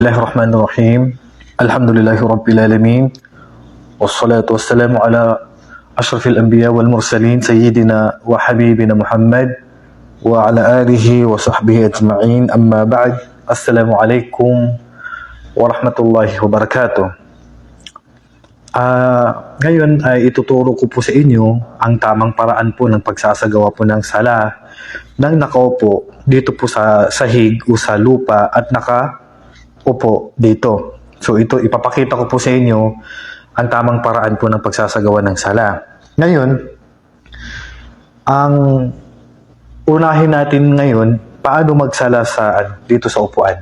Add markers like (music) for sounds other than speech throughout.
الله الرحمن الرحيم الحمد لله رب العالمين والصلاة والسلام على أشرف الأنبياء والمرسلين سيدنا وحبيبنا محمد وعلى آله وصحبه أجمعين أما بعد السلام عليكم ورحمة الله وبركاته Ah, ngayon ay ituturo ko po sa inyo ang tamang paraan po ng pagsasagawa po ng sala ng nakaupo dito po sa sahig o sa lupa at nakaupo dito. So ito ipapakita ko po sa inyo ang tamang paraan po ng pagsasagawa ng sala. Ngayon, ang unahin natin ngayon paano magsala sa dito sa upuan.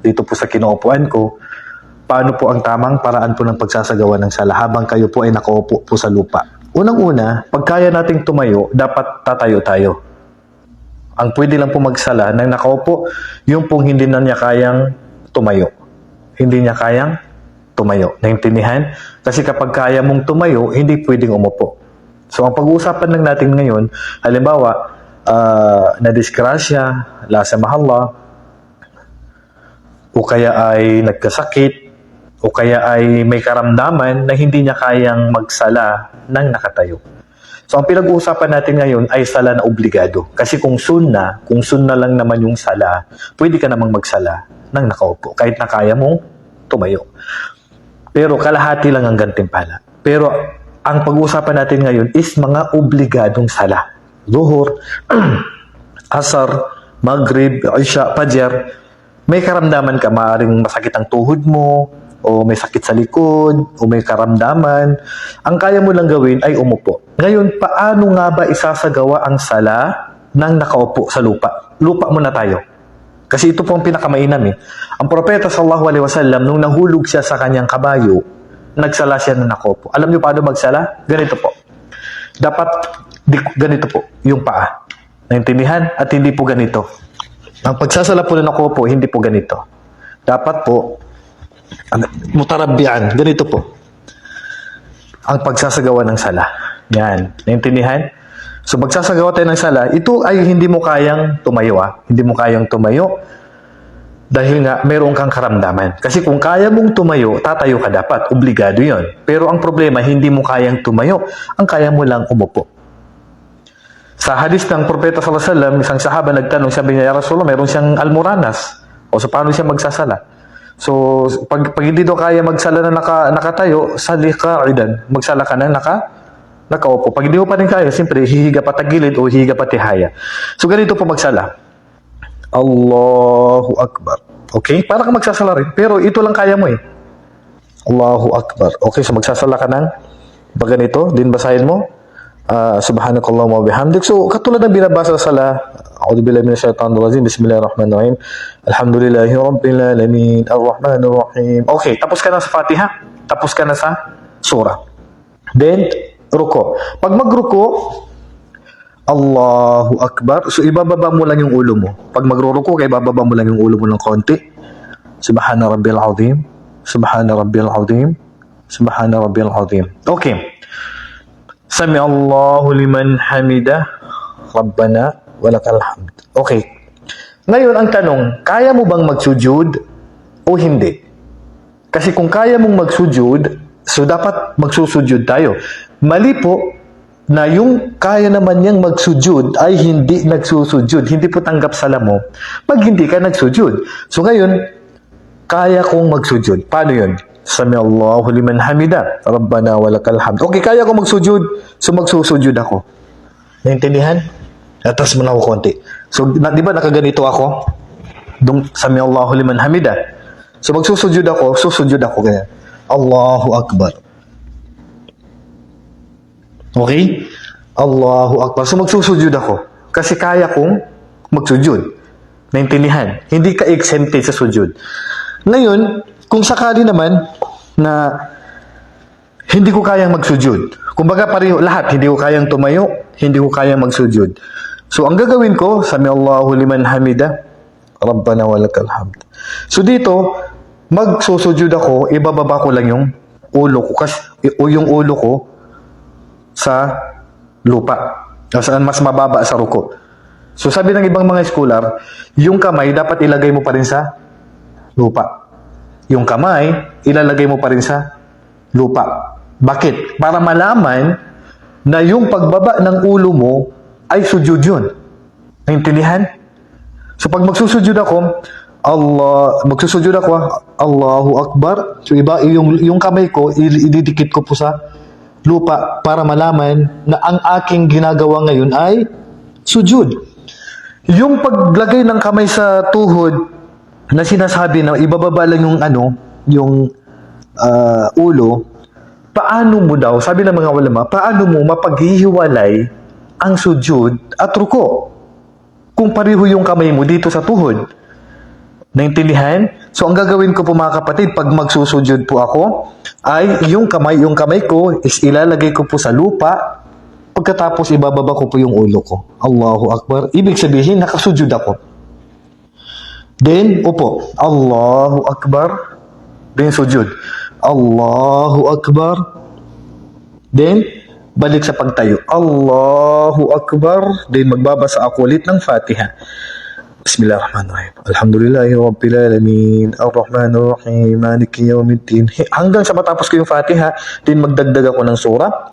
Dito po sa kinuupuan ko, paano po ang tamang paraan po ng pagsasagawa ng sala habang kayo po ay nakaupo po sa lupa. Unang-una, pag kaya nating tumayo, dapat tatayo tayo. Ang pwede lang po magsala ng nakaupo, yung pong hindi na niya kayang tumayo. Hindi niya kayang tumayo. Naintindihan? Kasi kapag kaya mong tumayo, hindi pwedeng umupo. So, ang pag-uusapan lang natin ngayon, halimbawa, uh, na-disgrasya, lasa mahalla, o kaya ay nagkasakit, o kaya ay may karamdaman na hindi niya kayang magsala ng nakatayo. So ang pinag-uusapan natin ngayon ay sala na obligado. Kasi kung sunna, kung sunna lang naman yung sala, pwede ka namang magsala ng nakaupo kahit na kaya mong tumayo. Pero kalahati lang ang gantimpala. Pero ang pag-uusapan natin ngayon is mga obligadong sala. Zuhur, (clears throat) Asar, Maghrib, Isha, Fajr, may karamdaman ka, maaaring masakit ang tuhod mo, o may sakit sa likod, o may karamdaman, ang kaya mo lang gawin ay umupo. Ngayon, paano nga ba isasagawa ang sala ng nakaupo sa lupa? Lupa muna tayo. Kasi ito po ang pinakamainam eh. Ang propeta sallallahu alaihi wasallam, nung nahulog siya sa kanyang kabayo, nagsala siya ng nakaupo. Alam niyo paano magsala? Ganito po. Dapat di, ganito po, yung paa. Naintindihan? At hindi po ganito. Ang pagsasala po ng nakaupo, hindi po ganito. Dapat po, mutarabbian, ganito po. Ang pagsasagawa ng sala. Yan. Naintindihan? So, magsasagawa tayo ng sala, ito ay hindi mo kayang tumayo ah. Hindi mo kayang tumayo dahil nga mayroon kang karamdaman. Kasi kung kaya mong tumayo, tatayo ka dapat. Obligado yon. Pero ang problema, hindi mo kayang tumayo. Ang kaya mo lang umupo. Sa hadis ng Propeta Sallallahu Alaihi Wasallam, isang sahaba nagtanong, sabi niya, Ya Rasulullah, meron siyang almoranas. O so, paano siya magsasala? So, pag, pag hindi daw kaya magsala na naka, nakatayo, sali ka idan. Magsala ka na naka, nakaupo. Pag hindi mo pa rin kaya, siyempre, hihiga pa tagilid o hihiga pa tihaya. So, ganito po magsala. Allahu Akbar. Okay? Para ka magsasala rin. Pero ito lang kaya mo eh. Allahu Akbar. Okay, so magsasala ka ng pag ganito, din basahin mo. Uh, subhanakallahumma bihamdik. So, katulad ng binabasa sa sala, A'udhu billahi minash shaitanir rajim. Bismillahirrahmanirrahim. Alhamdulillahi rabbil alamin. Arrahmanir rahim. Okay, tapos ka na sa Fatiha. Tapos ka na sa surah. Then, ruko. Pag magruko, Allahu Akbar. So, ibababa mo lang yung ulo mo. Pag magruruko ka, ibababa mo lang yung ulo mo ng konti. Subhana rabbil azim. Subhana rabbil azim. Subhana rabbil azim. Okay. Sami Allahu liman hamidah. Rabbana walakal hamd. Okay. Ngayon, ang tanong, kaya mo bang magsujud o hindi? Kasi kung kaya mong magsujud, so dapat magsusujud tayo. Mali po na yung kaya naman niyang magsujud ay hindi nagsusujud, hindi po tanggap sala mo pag hindi ka nagsujud. So ngayon, kaya kong magsujud. Paano yun? Sami Allahu liman hamida. Rabbana walakal hamd. Okay, kaya kong magsujud. So magsusujud ako. Naintindihan? Atas mo na ako konti. So, na, di ba nakaganito ako? Dung, Sami Allahu liman hamida. So magsusujud ako, susujud ako ganyan. Allahu Akbar. Okay? Allahu Akbar. So magsusujud ako. Kasi kaya kong magsujud. Naintindihan? Hindi ka exempted sa sujud. Ngayon, kung sakali naman na hindi ko kayang magsujud. Kumbaga pareho lahat, hindi ko kayang tumayo, hindi ko kayang magsujud. So ang gagawin ko, Sami Allahu liman hamida, Rabbana walakal hamd. So dito, magsusujud ako, ibababa ko lang yung ulo ko kasi o yung ulo ko sa lupa. Saan mas mababa sa ruko. So sabi ng ibang mga scholar, yung kamay dapat ilagay mo pa rin sa lupa. Yung kamay, ilalagay mo pa rin sa lupa. Bakit? Para malaman na yung pagbaba ng ulo mo ay sujud yun. Naintindihan? So pag magsusujud ako, Allah, magsusujud ako, ah, Allahu Akbar. So iba, yung, yung kamay ko, ididikit ko po sa lupa para malaman na ang aking ginagawa ngayon ay sujud. Yung paglagay ng kamay sa tuhod na sinasabi na ibababa lang yung ano, yung ah, ulo, paano mo daw, sabi ng mga ulama, paano mo mapaghihiwalay ang sujud at ruko? Kung pareho yung kamay mo dito sa tuhod. Naintindihan? So, ang gagawin ko po mga kapatid, pag magsusujud po ako, ay yung kamay, yung kamay ko is ilalagay ko po sa lupa, pagkatapos ibababa ko po yung ulo ko. Allahu Akbar. Ibig sabihin, nakasujud ako. Then, upo. Allahu Akbar. Then, sujud. Allahu Akbar. Then, balik sa pagtayo. Allahu Akbar. Then, magbabasa ako ulit ng Fatiha. Bismillahirrahmanirrahim. Alhamdulillahi Rabbil Alamin. Ar-Rahmanir-Rahim. Maliki Yawmiddin. Hanggang sa matapos ko yung Fatiha, then magdagdag ako ng surah.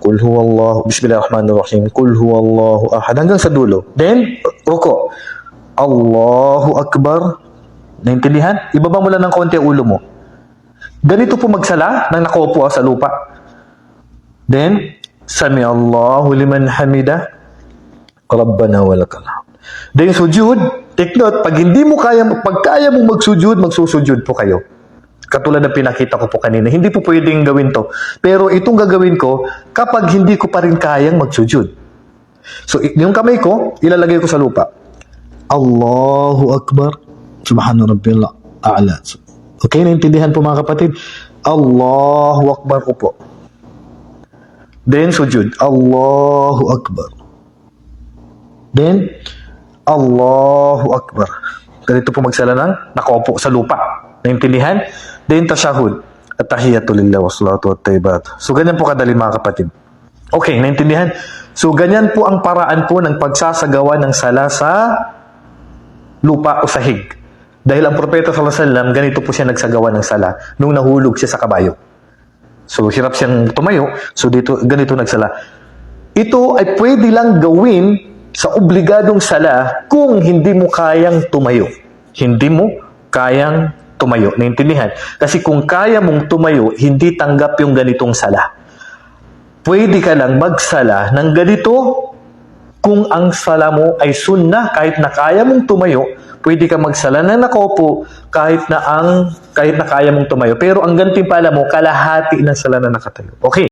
Kul huwallahu, Bismillahirrahmanirrahim. Kul huwallahu ahad. Hanggang sa dulo. Then, ruko. Allahu Akbar. Naintindihan? Ibaba mo lang ng konti ang ulo mo. Ganito po magsala nang nakaupo sa lupa. Then, Sami Allahu liman hamida. Rabbana walakal hamd. Then sujud, take note, pag hindi mo kaya, pag kaya mo magsujud, magsusujud po kayo. Katulad ng pinakita ko po kanina, hindi po pwedeng gawin to. Pero itong gagawin ko, kapag hindi ko pa rin kayang magsujud. So, yung kamay ko, ilalagay ko sa lupa. Allahu Akbar. Subhana Rabbil A'la. Okay, naintindihan po mga kapatid? Allahu Akbar po. Then, sujud. Allahu Akbar. Then, Allahu Akbar. Ganito po magsala ng nakaupo sa lupa. Naintindihan? Then, tashahud. At tahiyatu lillah wa salatu wa tayyibat. So, ganyan po kadali mga kapatid. Okay, naintindihan? So, ganyan po ang paraan po ng pagsasagawa ng sala sa lupa o sahig. Dahil ang propeta sallallahu alaihi wasallam, ganito po siya nagsagawa ng sala nung nahulog siya sa kabayo. So, hirap siyang tumayo. So, dito, ganito nagsala. Ito ay pwede lang gawin sa obligadong sala kung hindi mo kayang tumayo. Hindi mo kayang tumayo. Naintindihan? Kasi kung kaya mong tumayo, hindi tanggap yung ganitong sala. Pwede ka lang magsala ng ganito kung ang sala mo ay sunna, kahit na kaya mong tumayo, pwede ka magsala na nakaupo kahit na ang kahit na kaya mong tumayo. Pero ang gantimpala mo, kalahati ng sala na nakatayo. Okay.